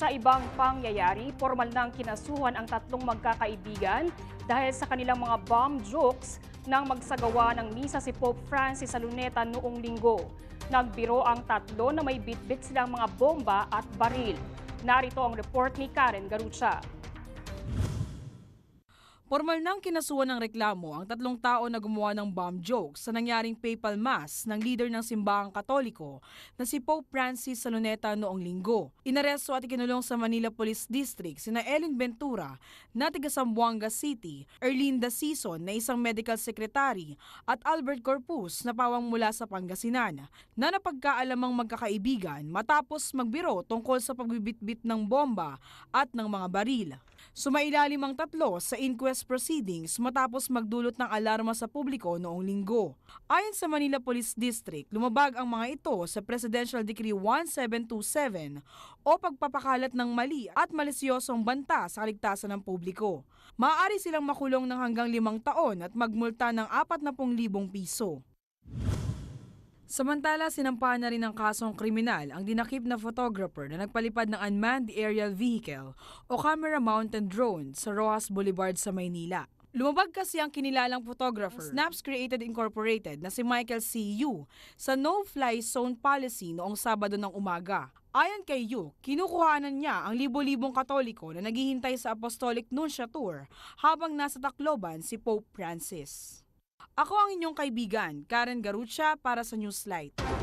Sa ibang pangyayari, formal nang kinasuhan ang tatlong magkakaibigan dahil sa kanilang mga bomb jokes nang magsagawa ng misa si Pope Francis sa Luneta noong linggo. Nagbiro ang tatlo na may bitbit silang mga bomba at baril. Narito ang report ni Karen Garucha. Formal nang kinasuhan ng reklamo ang tatlong tao na gumawa ng bomb jokes sa nangyaring papal mass ng leader ng simbahang katoliko na si Pope Francis sa Luneta noong linggo. Inaresto at ikinulong sa Manila Police District sina Ellen Ventura na taga Zamboanga City, Erlinda Sison na isang medical secretary at Albert Corpus na pawang mula sa Pangasinan na napagkaalamang magkakaibigan matapos magbiro tungkol sa pagbibitbit ng bomba at ng mga baril. Sumailalim ang tatlo sa inquest proceedings matapos magdulot ng alarma sa publiko noong linggo. Ayon sa Manila Police District, lumabag ang mga ito sa Presidential Decree 1727 o pagpapakalat ng mali at malisyosong banta sa kaligtasan ng publiko. Maaari silang makulong ng hanggang limang taon at magmulta ng 40,000 piso. Samantala, sinampahan na rin ng kasong kriminal ang dinakip na photographer na nagpalipad ng unmanned aerial vehicle o camera-mounted drone sa Rojas Boulevard sa Maynila. Lumabag kasi ang kinilalang photographer, Snaps Created Incorporated na si Michael C. Yu sa no-fly zone policy noong Sabado ng umaga. Ayon kay Yu, kinukuhanan niya ang libo-libong katoliko na naghihintay sa Apostolic Nunciature habang nasa Tacloban si Pope Francis. Ako ang inyong kaibigan, Karen Garucha para sa Newslight.